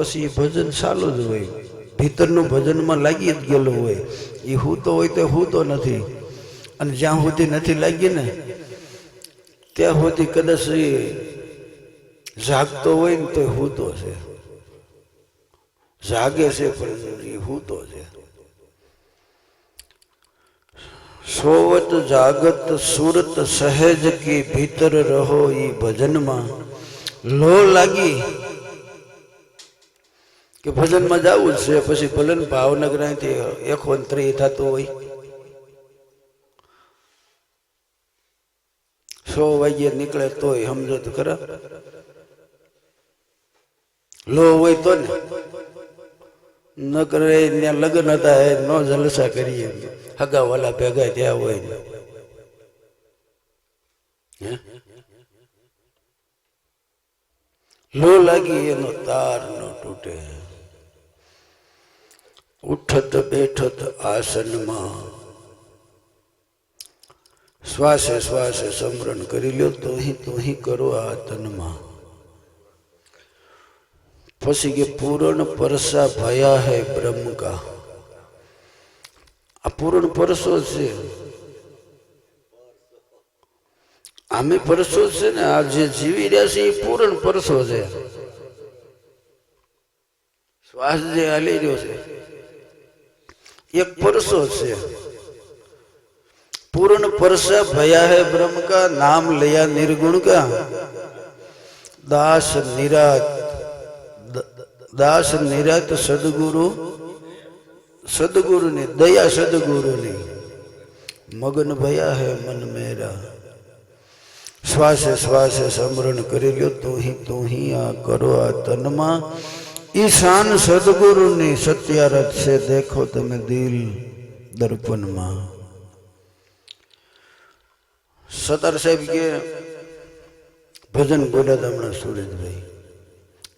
પછી ભજન ચાલુ જ હોય. ભીતરનું ભજનમાં લાગી જ ગયેલું હોય. એ હૂતો હોય તો હૂતો નથી. અને જ્યાં સુધી નથી લાગી ને, ત્યાં સુધી કદાચ એ જાગતો હોય ને તો હૂતો છે. જાગે છે પણ એ હૂતો છે. સોવત જાગત સુરત સહેજ કી ભીતર રહો એ ભજનમાં. લો લાગી કે ભજનમાં જવું જ છે, પછી ભલન ભાવનગર અહીંથી એકોતરી થતું હોય. સો વાગ્યે નીકળે તોય સમજો તો ખરા. લો હોય તો ને. ન કરે ત્યાં લગ્ન હતા, એ નો જલસા કરીએ. હગા વાલા ભેગા ત્યાં હોય ને? લો લાગી એનો તાર ન તૂટે. ઉઠત બેઠત આસનમાં. શ્વાસે શ્વાસે સમરણ કરી અહીં તો અહીં કરો આ તનમાં. પછી કે પૂરણ પરસા ભયા હે બ્રહ્મ કા. આ પૂરણ પરસો છે. આમે પરસો છે ને, આ જે જીવી રહ્યા છે એ પૂરણ પરસો છે. શ્વાસ જે હાલી રહ્યો છે. એક પરસો છે. પૂર્ણ પરસ ભયા હે બ્રહ્મ કા નામ લયા નિર્ગુણ કા? દાસ નિરાત. દાસ નિરાત સદગુરુ, સદગુરુની દયા સદગુરુની. મગન ભયા હે મન મેરા. શ્વાસે શ્વાસે સમરણ કરી લ્યો તું હિ તું હી આ કરો આ તનમાં. ઈશાન સદગુરુની સત્યારત છે, દેખો તમે દિલ દર્પણમાં. સતાર સાહેબ કે, ભજન બોલ્યા હમણાં સુરેશભાઈ,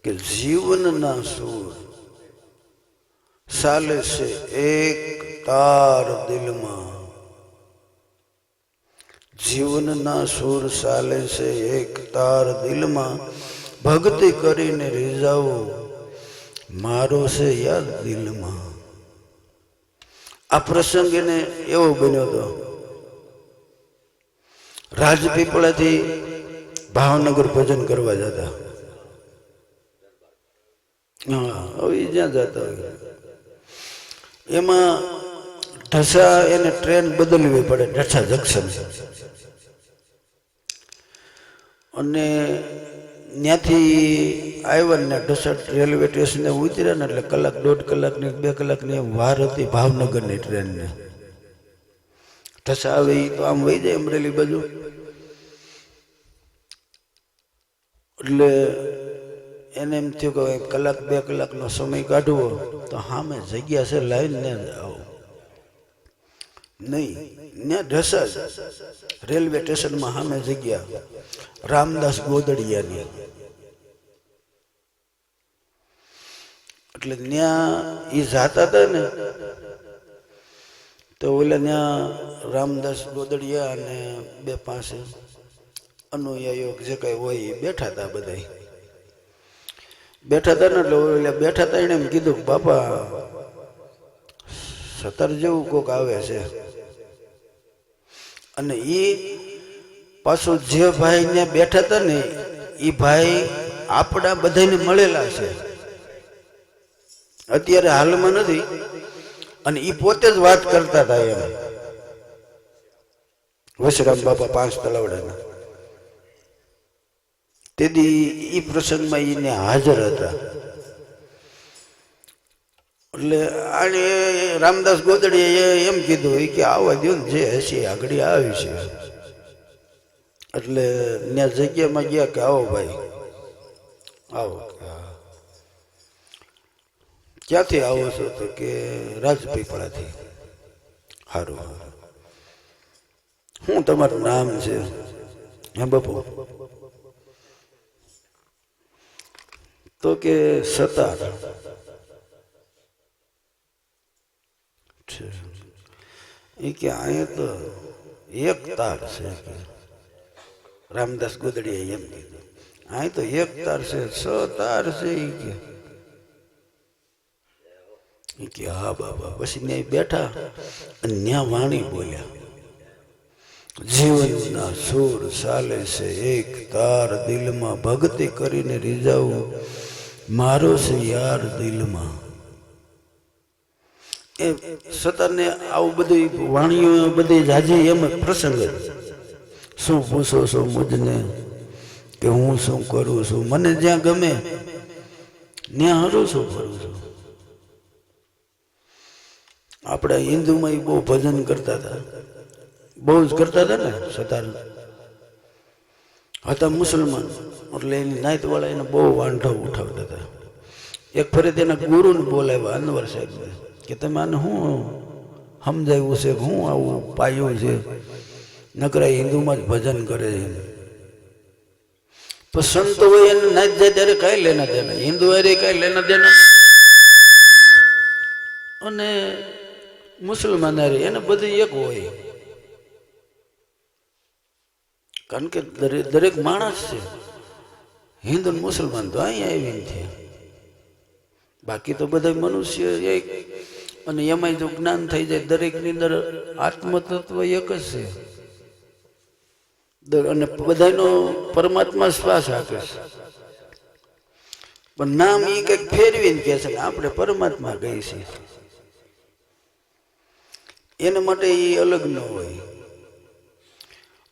કે જીવનના સૂર સાલે છે એક તાર દિલમાં. જીવનના સૂર સાલે છે એક તાર દિલમાં. ભક્તિ કરીને રીઝાવો. મારો છે યાદ દિલમાં. આ પ્રસંગ એને એવો બન્યો હતો. રાજપીપળાથી ભાવનગર ભજન કરવા જતા. હા, હવે જ્યાં જતા એમાં ઢસા એને ટ્રેન બદલવી પડે, ઢસા જંકશન. અને ત્યાંથી આવ્યા ને ઢસા રેલવે સ્ટેશને ઉતર્યા ને એટલે કલાક, દોઢ કલાકની બે કલાકની વાર હતી ભાવનગરની ટ્રેનને. ઢસા આવે તો આમ વહી જાય અમરેલી બાજુ. એટલે એને એમ થયું કે કલાક, બે કલાકનો સમય કાઢવો. તો સામે જગ્યા છે લાવીને આવો નહીં ને ઢસા જ. રેલવે સ્ટેશનમાં સામે જગ્યા. રામદાસ ગોદડિયાની. એટલે ત્યાં એ જાતા હતા ને, તો ઓલા ત્યાં રામદાસ ગોદડિયા અને બે પાસે અનુયાયીઓ જે કઈ હોય એ બેઠા હતા બધા. બેઠા હતા ને એટલે ઓલા બેઠા હતા એને એમ કીધું બાપા સતર જેવું કોક આવે છે. અને એ પાછું જે ભાઈ ને બેઠા હતા ને એ ભાઈ આપણા બધાને મળેલા છે. અત્યારે હાલમાં નથી, અને એ પોતે જ વાત કરતા હતા એમ. વશરામ બાપા પાંચ તલાવડાના. તેથી એ પ્રસંગમાં એને હાજર હતા. એટલે અને રામદાસ ગોદડીએ એમ કીધું કે આવવા દો ને જે હશે, આગળ આવી છે. એટલે ત્યાં જગ્યામાં ગયા કે આવો ભાઈ. આવો. ક્યાંથી આવો છો તો કે રાજપીપળાથી? સારું શું તમારું નામ છે? હે બાપુ? તો કે સતાર. છે. એ કે અહીંયા તો એક તાર છે રામદાસ ગોદડીએ એમ કીધું. અહીં તો એક તાર છે છ તાર છે એ કે. કે હા બાબા, પછી ત્યાં બેઠા અને ત્યાં વાણી બોલ્યા. જીવનના સુર ચાલે છે, એક તાર દિલમાં ભક્તિ કરીને રીઝાવું. મારો છે યાર દિલમાં. એ સતરને આવું બધું વાણીઓ બધી જાજી એમ પ્રસંગ શું પૂછો છો મુજને? કે હું શું કરું છું? મને જ્યાં ગમે, ત્યાં હરું છું ફરું છું? આપણે હિન્દુમાં બહુ ભજન કરતા હતા. બહુ જ કરતા હતા ને, સતાર. હતા મુસલમાન, એટલે એની નાયતવાળા એને બહુ વાંઢો ઉઠાવતા હતા. એક ફરી તેના ગુરુને બોલાવ્યા, અનવર સાહેબને. કે તમે આને શું સમજાવ્યું છે કે હું આવું પાયું છે? નકરા હિન્દુમાં જ ભજન કરે છે. તો સંતો હોય એને નાચ જાય ત્યારે કાંઈ લેના દેના. હિન્દુ હારે કાંઈ લેના દેના અને મુસલમાન હારે એને બધું એક હોય. કારણ કે દરેક દરેક માણસ છે. હિન્દુ મુસલમાન તો અહીંયા આવીને છે. બાકી તો બધા મનુષ્ય એક. અને એમાંય જો જ્ઞાન થઈ જાય, દરેકની અંદર આત્મતત્વ એક જ છે. અને બધાનો પરમાત્મા શ્વાસ આપે છે. પણ નામ એ કંઈક ફેરવીને કહે છે આપણે પરમાત્મા ગઈ છીએ. એના માટે એ અલગ ન હોય.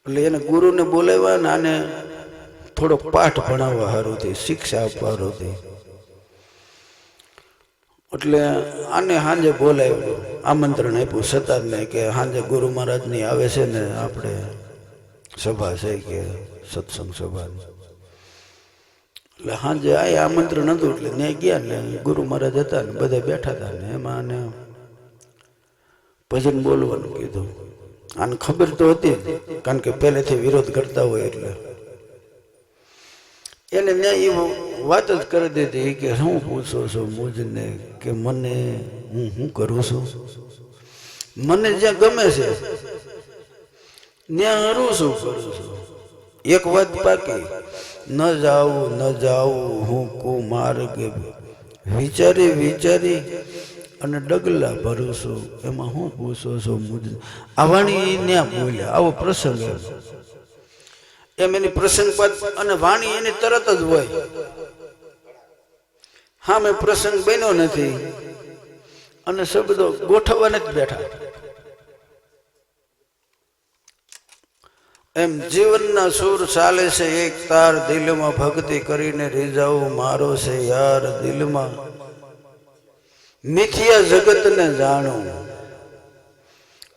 એટલે એને ગુરુને બોલાવવા ને આને થોડો પાઠ ભણાવવા હારુંથી શિક્ષા આપવા હારુંથી એટલે આને સાંજે બોલાવ્યું. આમંત્રણ આપ્યું. સતારને કે સાંજે ગુરુ મહારાજની આવે છે ને આપણે સભા છે કે સત્સંગ સભા એટલે સાંજે આ આમંત્રણ હતું એટલે ત્યાં ગયા ને ગુરુ મહારાજ હતા ને બધા બેઠા હતા ને એમાં આને ભજન બોલવાનું કીધું. આને ખબર તો હતી કારણ કે પહેલેથી વિરોધ કરતા હોય એટલે. એને ત્યાં એ વાત જ કરી દીધી કે શું પૂછો છો મુજને કે મને હું શું કરું છું? મને જ્યાં ગમે છે, ત્યાં હરું શું કરું છું? એક વાત બાકી ન જાવું ન જાવું હું કુમાર્ગે વિચારી વિચારી અને ડગલા ભરું છું. એમાં હું પૂછો છો મુજ આ વાણી ત્યાં બોલ્યા, આવો પ્રસંગ એમ એની પ્રસંગ પદ અને વાણી એની તરત જ હોય. હા મેં પ્રસંગ બન્યો નથી. અને શબ્દો ગોઠવવા નથી બેઠા. એમ જીવનના સુર ચાલે છે, એક તાર દિલમાં ભક્તિ કરીને રીઝાવું મારો છે યાર દિલમાં. મિથિયા જગતને જાણું.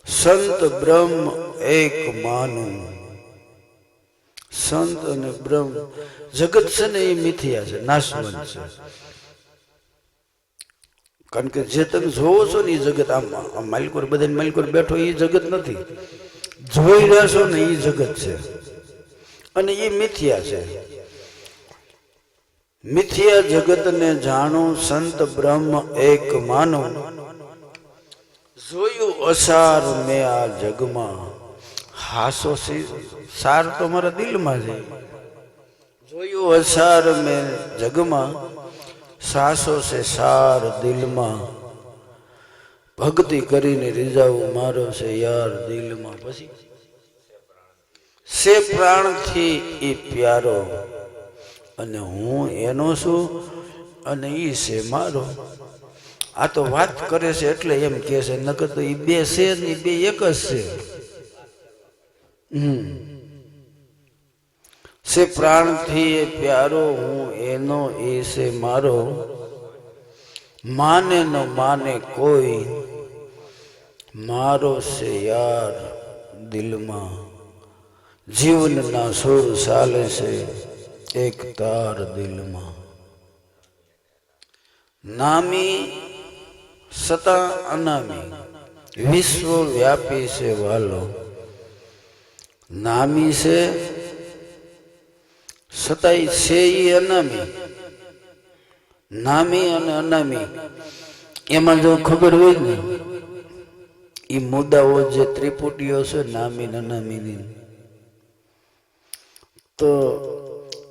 સંત બ્રહ્મ એક માનું. સંત અને બ્રહ્મ. જગત છે ને એ મિથ્યા છે, નાશવંત છે. કારણ કે જે તમે જોવો છો ને એ જગત આમ માલિકોર બધા માલિકોર બેઠો એ જગત નથી. જોઈ રહ્યા ને એ જગત છે. અને એ મિથ્યા છે. મિથ્યા જગતને જાણો, સંત બ્રહ્મ એક માનો. જોયું અસાર મેં આ જગમાં. હાસો સાર તો મારા દિલમાં છે. જોયું અસાર મેં જગમાં, સાસો છે સાર દિલમાં. ભક્તિ કરીને રીઝાવું મારો છે યાર દિલમાં. પછી સે પ્રાણથી એ પ્યારો. અને હું એનો છું અને એ છે મારો. આ તો વાત કરે છે એટલે એમ કે છે, નકર તો એ બે છે ને એ બે એક જ છે. સે પ્રાણથી એ પ્યારો હું એનો એ છે મારો. માને ન માને કોઈ, મારો છે યાર દિલમાં. જીવનના સુર ચાલે છે એક તાર દિલમાં. નામી સતા અનામી વિશ્વ વ્યાપી છે વાલો. નામી છે, સતાય છે એ અનામી. નામી અને અનામી. એમાં જો ખબર હોય ને એ મુદ્દાઓ જે ત્રિપુટીઓ છે, નામી ને અનામીની. તો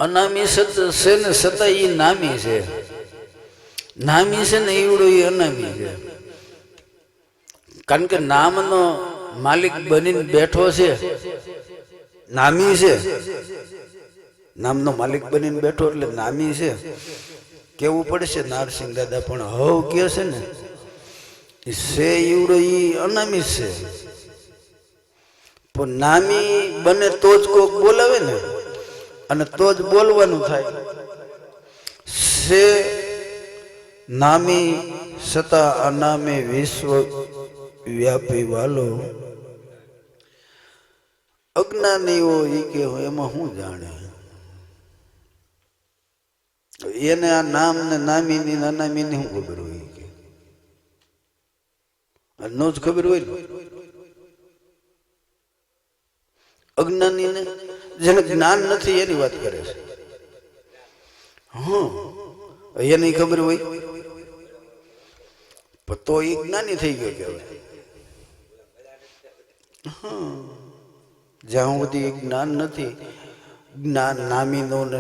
અનામી સત છે ને સતા એ નામી છે. નામી છે ને એવડો એ અનામી છે. કારણ કે નામનો માલિક બનીને બેઠો છે. નામી છે. નામનો માલિક બનીને બેઠો એટલે નામી છે. કેવું પડશે? નારસિંહ દાદા પણ હવ કે છે ને સે ઈવડો, ઈ અનામી છે. પણ નામી બને તો જ કોક બોલાવે ને, અને તો જ બોલવાનું થાય. સે નામી સતા અનામે વિશ્વ વ્યાપી વાલો. અજ્ઞાનીઓ ઈ કે એમાં શું જાણે? એને આ નામ ને નામીની ને અનામીની શું ખબર હોય કે? નો જ ખબર હોય અજ્ઞાનીને જેને જ્ઞાન નથી એની વાત કરે છે. હા, એને ખબર હોય? તો એ જ્ઞાની થઈ ગયો કહેવાય. હા. જ્યાં સુધી જ્ઞાન નથી, જ્ઞાન નામીનું ને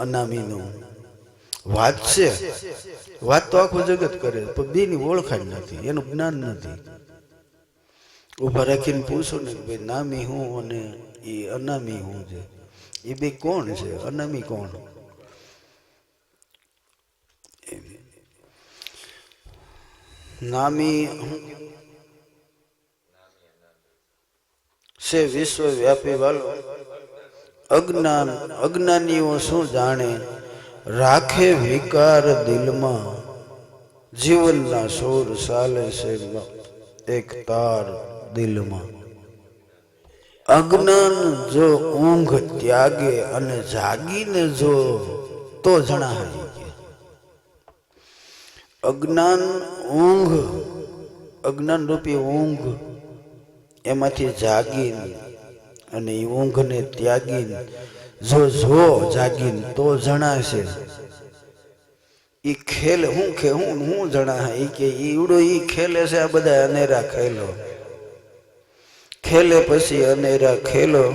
અનામીનું. વાત છે. વાત તો આખું જગત કરે, પણ બેની ઓળખાણ નથી, એનું જ્ઞાન નથી. ઊભા રાખીને પૂછો ને ભાઈ, નામી હું અને એ અનામી હું છે? એ બે કોણ છે? અનામી કોણ? નામી નામી હું છે વિશ્વવ્યાપી વાલો. અજ્ઞાન, અજ્ઞાનીઓ શું જાણે? રાખે વિકાર દિલમાં. જીવનના સોર સાલે છે એક તાર દિલમાં. અજ્ઞાન જો ઊંઘ ત્યાગે અને જાગીને જો, તો જણાય. કે અજ્ઞાન ઊંઘ અજ્ઞાન રૂપી ઊંઘ એમાંથી જાગીને અને ઊંઘને ત્યાગીને. જો જો જાગીને તો જણાશે. એ ખેલ હું ખે હું હું જણા એ કે ઈવડો એ ખેલે છે આ બધા અનેરા ખેલો. ખેલે પછી અનેરા ખેલો.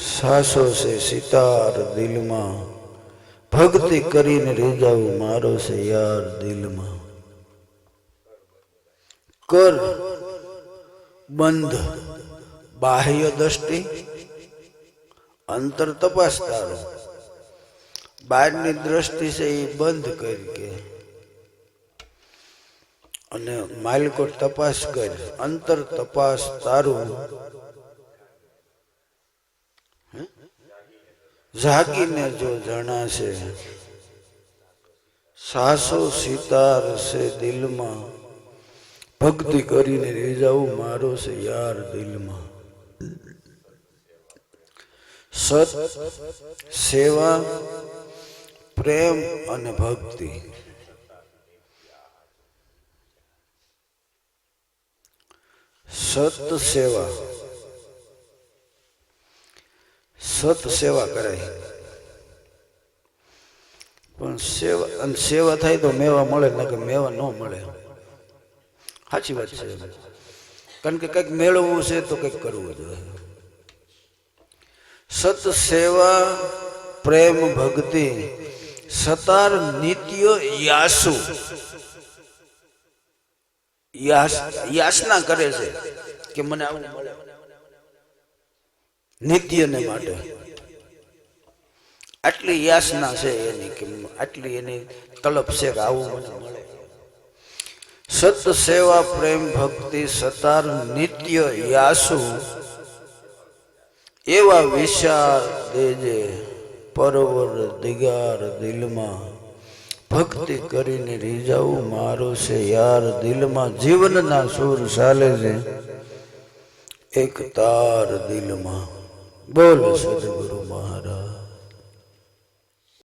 સાસો છે સિતાર દિલમાં. ભક્તિ કરીને રીજાવું મારો છે યાર દિલમાં. કર. બંધ, બાહ્ય દ્રષ્ટિ, અંતર તપાસ તારો બહારની દ્રષ્ટિ છે એ બંધ કરી કે. અને માલિકો તપાસ કર, અંતર તપાસ તારું? જાગીને જો જણાશે, સાસો સિતાર છે દિલમાં. ભક્તિ કરીને રીજાવું મારો છે યાર દિલમાં. સત, સેવા, પ્રેમ અને ભક્તિ. સત, સેવા. સત, સેવા કરાય. પણ સેવા, અને સેવા થાય તો મેવા મળે ને કે મેવા ન મળે. સાચી વાત છે. કારણ કે કંઈક મેળવવું છે તો કંઈક કરવું જોઈએ સત સેવા પ્રેમ, ભક્તિ, સતાર નિત્ય યાસુ. યાસના કરે છે કે મને આવું મળે. નિત્યને માટે. આટલી યાસના છે એની કે આટલી એની તલપ છે કે આવું મને મળે. સત સેવા પ્રેમ ભક્તિ સતાર નિત્ય યાસુ એવા વિચાર દેજે પરવર દિગાર દિલમાં. ભક્તિ કરીને રીજાવું મારું છે યાર દિલમાં. જીવનના સુર ચાલે છે એક તાર દિલમાં. બોલ સદગુરુ મહારાજ.